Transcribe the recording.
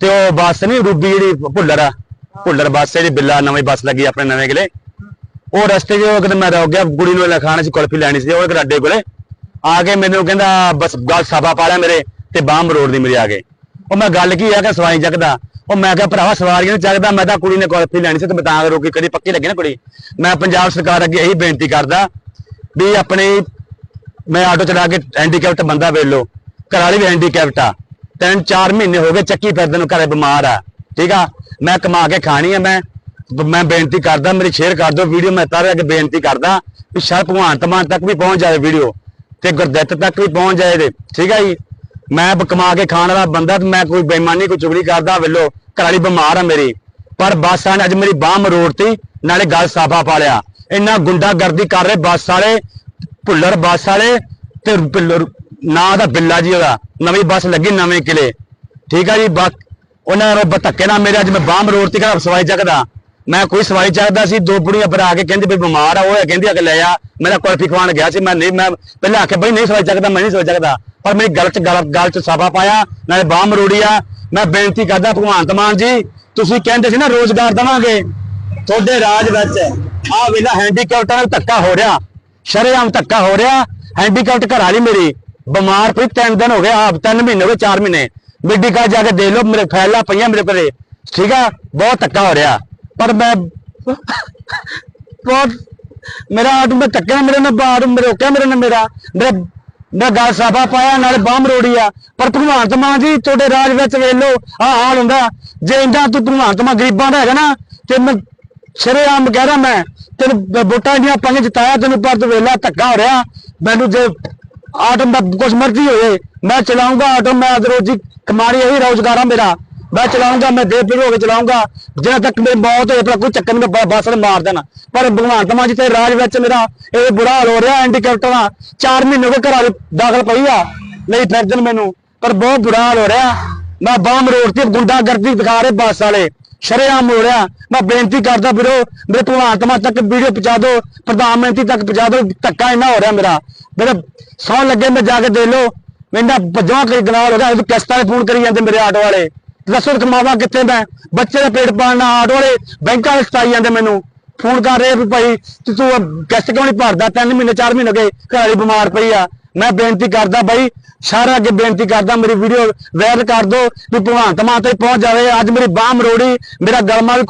ਤੇ ਉਹ ਬੱਸ ਨਹੀਂ ਰੂਬੀ ਜਿਹੜੀ ਭੁੱਲਰ ਆ ਭੁੱਲਰ ਬੱਸ ਜਿਹੜੀ ਬਿੱਲਾ ਨਵੀਂ ਬੱਸ ਲੱਗੀ ਆਪਣੇ ਨਵੇਂ ਕਿਲੇ। ਉਹ ਰਸਤੇ 'ਚ ਉਹ ਕਿਤੇ ਮੈਂ ਰੁਕ ਗਿਆ, ਕੁੜੀ ਨੂੰ ਲਖਾਣਾ ਸੀ ਕੁਲਫੀ ਲੈਣੀ ਸੀ, ਉਹ ਗਰਾਡੇ ਕੋਲੇ। ਆ ਕੇ ਮੈਨੂੰ ਕਹਿੰਦਾ, ਬਸ ਗੱਲ ਸਾਫਾ ਪਾ ਲਿਆ ਮੇਰੇ ਤੇ ਬਾਹਮ ਮਰੋੜ ਦੀ ਮੇਰੇ ਆ ਗਏ ਉਹ ਮੈਂ ਗੱਲ ਕੀ ਆ ਕਿ ਸਵਾਈ ਚੱਕਦਾ? ਉਹ ਮੈਂ ਕਿਹਾ, ਭਰਾਵਾ ਸਵਾਰੀਆਂ ਨੂੰ ਚੱਕਦਾ, ਮੈਂ ਤਾਂ ਕੁੜੀ ਨੇ ਕੁਲਫੀ ਲੈਣੀ ਸੀ ਤੇ ਮੈਂ ਤਾਂ ਰੋਕੀ, ਕਦੀ ਪੱਕੀ ਲੱਗੀ ਨਾ ਕੁੜੀ। ਮੈਂ ਪੰਜਾਬ ਸਰਕਾਰ ਅੱਗੇ ਇਹੀ ਬੇਨਤੀ ਕਰਦਾ ਵੀ ਆਪਣੇ, ਮੈਂ ਆਟੋ ਚਲਾ ਕੇ ਹੈਂਡੀਕੈਪਟ ਬੰਦਾ ਵੇਖ ਲਓ। ਘਰ ਵਾਲੀ ਵੀ ਹੈਂਡੀਕੈਪਟ ਆ। ਤਿੰਨ ਚਾਰ ਮਹੀਨੇ ਹੋ ਗਏ ਚੱਕੀ ਫਿਰਦੇ ਨੂੰ ਘਰੇ ਬਿਮਾਰ ਆ। ਠੀਕ ਆ? ਮੈਂ ਕਮਾ ਕੇ ਖਾਣੀ ਆ, ਮੈਂ ਮੈਂ ਬੇਨਤੀ ਕਰਦਾ, ਮੇਰੀ ਸ਼ੇਅਰ ਕਰ ਦਿਓ ਵੀਡੀਓ ਮੈਂ ਤਾਰੇ ਅੱਗੇ ਬੇਨਤੀ ਕਰਦਾ ਵੀ ਸ਼ਾਇਦ ਭਗਵਾਨ ਮਾਨ ਤੱਕ ਵੀ ਪਹੁੰਚ ਜਾਵੇ ਵੀਡੀਓ ਤੇ ਗੁਰਦਿੱਤ ਤੱਕ ਵੀ ਪਹੁੰਚ ਜਾਏ ਇਹਦੇ। ਠੀਕ ਆ ਜੀ? ਮੈਂ ਕਮਾ ਕੇ ਖਾਣ ਵਾਲਾ ਬੰਦਾ ਤੇ ਮੈਂ ਕੋਈ ਬੇਈਮਾਨੀ, ਕੋਈ ਚੁਗਲੀ ਕਰਦਾ, ਵੇਲੋ ਘਰ ਵਾਲੀ ਬਿਮਾਰ ਆ ਮੇਰੀ। ਪਰ ਬੱਸ ਵਾਲੇ ਨੇ ਅੱਜ ਮੇਰੀ ਬਾਹ ਮਰੋੜਤੀ ਨਾਲੇ ਗੱਲ ਸਾਫਾ ਪਾ ਲਿਆ। ਇੰਨਾ ਗੁੰਡਾਗਰਦੀ ਕਰ ਰਹੇ ਬੱਸ ਵਾਲੇ, ਭੁੱਲਰ ਬੱਸ ਵਾਲੇ ਤੇ ਭੁੱਲਰ ਨਾਂ ਦਾ ਬਿੱਲਾ ਜੀ ਉਹਦਾ, ਨਵੀਂ ਬੱਸ ਲੱਗੀ ਨਵੇਂ ਕਿਲੇ। ਠੀਕ ਆ ਜੀ ਉਹਨਾਂ ਨੂੰ ਧੱਕੇ ਨਾਲ ਮੇਰੇ, ਅੱਜ ਮੈਂ ਬਾਂਬ ਰੋਡ ਤੇ ਘਰ ਸਵਾਈ ਚੱਕਦਾ। ਮੈਂ ਕੋਈ ਸਵਾਈ ਚੱਕਦਾ ਸੀ, ਦੋ ਬੁੜੀਆਂ ਪਰ ਆ ਕੇ ਕਹਿੰਦੇ ਵੀ ਬਿਮਾਰ ਆ, ਉਹ ਕਹਿੰਦੀ ਆ ਲੈ ਆ, ਮੇਰਾ ਕੁਲਫੀ ਖਵਾਣ ਗਿਆ ਸੀ, ਮੈਂ ਨਹੀਂ, ਮੈਂ ਪਹਿਲਾਂ ਆਖਿਆ, ਬਈ ਨਹੀਂ ਸਵਾਈ ਚੱਕਦਾ, ਮੈਂ ਨਹੀਂ ਸਵਾਈ ਚੱਕਦਾ। ਪਰ ਮੇਰੀ ਗਲਤ ਚ, ਗੱਲ ਚ ਸਾਬਾ ਪਾਇਆ, ਨਾਲੇ ਬਾਂਬ ਰੋੜੀ ਆ। ਮੈਂ ਬੇਨਤੀ ਕਰਦਾ ਭਗਵਾਨ ਮਾਨ ਜੀ, ਤੁਸੀਂ ਕਹਿੰਦੇ ਸੀ ਨਾ, ਰੋਜ਼ਗਾਰ ਦਵਾਂਗੇ। ਤੁਹਾਡੇ ਰਾਜ ਵਿੱਚ ਆ ਵੇਲਾ ਹੈਂਡੀਕੈਪਟਾਂ ਨਾਲ ਧੱਕਾ ਹੋ ਰਿਹਾ, ਸ਼ਰੇਆਮ ਧੱਕਾ ਹੋ ਰਿਹਾ ਹੈਂਡੀਕੈਪਟ ਘਰ ਵਾਲੀ ਮੇਰੀ। ਬਿਮਾਰ ਪਈ, ਤਿੰਨ ਦਿਨ ਹੋ ਗਏ, ਆਪ ਤਿੰਨ ਮਹੀਨੇ ਹੋ ਗਏ, ਚਾਰ ਮਹੀਨੇ। ਮੈਡੀਕਲ ਜਾ ਕੇ ਦੇਖ ਲਓ, ਮੇਰੇ ਫੈਲਾ ਪਈਆਂ ਮੇਰੇ ਕੋਲੇ ਠੀਕ ਆ? ਬਹੁਤ ਧੱਕਾ ਹੋ ਰਿਹਾ। ਪਰ ਮੈਂ ਬਹੁਤ ਮੇਰਾ ਆਟੋ ਮੈਂ ਧੱਕੇ ਮੇਰੇ ਨਾਲ ਬਾਹਰ ਮੇਰੇ ਰੋਕਿਆ, ਮੇਰੇ ਨਾਲ ਮੇਰਾ ਮੇਰਾ ਮੈਂ ਗੱਲ ਸਾਫਾ ਪਾਇਆ, ਨਾਲੇ ਬਾਹਮ ਰੋੜੀ ਆ। ਪਰ ਭਗਵਾਨ ਮਾਨ ਜੀ, ਤੁਹਾਡੇ ਰਾਜ ਵਿੱਚ ਵੇਖ ਲਓ ਆ ਹਾਲ ਹੁੰਦਾ। ਜੇ ਇੰਦਾ ਤੂੰ ਭਗਵਾਨ ਮਾਨ ਗਰੀਬਾਂ ਦਾ ਹੈਗਾ ਨਾ, ਤੇ ਮੈਂ ਸ਼ਰੇਆਮ ਕਹਿ ਮੈਂ, ਤੈਨੂੰ ਬ- ਵੋਟਾਂ ਦੀਆਂ ਪੰਜ ਜਿਤਾਇਆ, ਤੈਨੂੰ ਪਰ ਤੂੰ ਵੇਲਾ ਧੱਕਾ ਹੋ ਰਿਹਾ। ਮੈਨੂੰ ਜੇ ਆਟੋ ਦਾ ਕੁਛ ਮਰਜ਼ੀ ਹੋਏ। ਮੈਂ ਚਲਾਉਂਗਾ ਆਟੋ ਮੈਂ ਅੱਜ ਰੋਜੀ ਕਮਾਣੀ ਇਹੀ ਰੋਜ਼ਗਾਰ ਆ ਮੇਰਾ। ਮੈਂ ਚਲਾਉਂਗਾ, ਮੈਂ ਦੇ ਹੋ ਕੇ ਚਲਾਉਂਗਾ। ਜਦੋਂ ਤੱਕ ਮੇਰੀ ਮੌਤ ਹੋਏ ਤਾਂ ਕੋਈ ਚੱਕਰ ਨਹੀਂ, ਮੈਂ ਬੱਸ ਮਾਰ ਦੇਣਾ। ਪਰ ਭਗਵਾਨ ਮਾਨ ਜੀ ਤੇ ਰਾਜ ਵਿੱਚ ਮੇਰਾ ਇਹ ਬੁਰਾ ਹਾਲ ਹੋ ਰਿਹਾ ਹੈਂਡੀਕੈਪਟ ਦਾ। 4 ਮਹੀਨੇ ਹੋ ਘਰਾਂ ਵਿੱਚ ਦਾਖਲ ਪਈ ਆ ਲਈ ਫਿਰਦਨ ਮੈਨੂੰ। ਪਰ ਬਹੁਤ ਬੁਰਾ ਹਾਲ ਹੋ ਰਿਹਾ। ਮੈਂ ਬਾਹਮ ਰੋਡ ਤੇ ਗੁੰਡਾਗਰਦੀ ਦਿਖਾ ਰਹੇ ਬੱਸ ਵਾਲੇ। ਸ਼ਰੇਆਮ ਹੋ ਰਿਹਾ। ਮੈਂ ਬੇਨਤੀ ਕਰਦਾ ਵੀਰੋ, ਮੇਰੇ ਭਗਵਾਨ ਤੱਕ ਵੀਡੀਓ ਪਹੁੰਚਾ ਦਿਓ, ਪ੍ਰਧਾਨ ਮੰਤਰੀ ਤੱਕ ਪਹੁੰਚਾ ਦਿਓ, ਧੱਕਾ ਇੰਨਾ ਹੋ ਰਿਹਾ ਮੇਰਾ। ਮੇਰੇ ਸੌ ਲੱਗੇ, ਮੈਂ ਜਾ ਕੇ ਦੇ ਲਓ। ਮੈਨਾਂ ਭੱਜਵਾ ਕਰੀ ਗਨਾਲ ਹੋ ਗਿਆ ਇਹ ਕਿਸ਼ਤਾਂ ਦੇ ਫੋਨ ਕਰੀ ਜਾਂਦੇ ਮੇਰੇ ਆਟੋ ਵਾਲੇ। ਦੱਸੋ ਕਮਾਵਾ ਕਿੱਥੇ ਮੈਂ? ਬੱਚੇ ਦਾ ਪੇਟ ਪਾਲਣਾ ਆਟੋ ਵਾਲੇ, ਬੈਂਕਾਂ ਵਾਲੇ ਸਤਾਈ ਜਾਂਦੇ ਮੈਨੂੰ। ਫੋਨ ਕਰ ਰਹੇ ਵੀ ਭਾਈ, ਤੂੰ ਕਿਸ਼ਤ ਕਿਉਂ ਨਹੀਂ ਭਰਦਾ? ਤਿੰਨ ਮਹੀਨੇ, ਚਾਰ ਮਹੀਨੇ ਹੋ ਗਏ, ਘਰ ਵਾਲੀ ਬਿਮਾਰ ਪਈ ਆ। ਮੈਂ ਬੇਨਤੀ ਕਰਦਾ ਬਾਈ ਸਾਰਾ ਅੱਗੇ ਬੇਨਤੀ ਕਰਦਾ, ਮੇਰੀ ਵੀਡੀਓ ਵਾਇਰਲ ਕਰ ਦਿਓ ਵੀ ਭਗਵਾਨ ਮਾਨ ਤੇ ਪਹੁੰਚ ਜਾਵੇ। ਅੱਜ ਮੇਰੀ ਬਾਹ ਮਰੋੜੀ, ਮੇਰਾ ਗਲਮਾ ਵੀ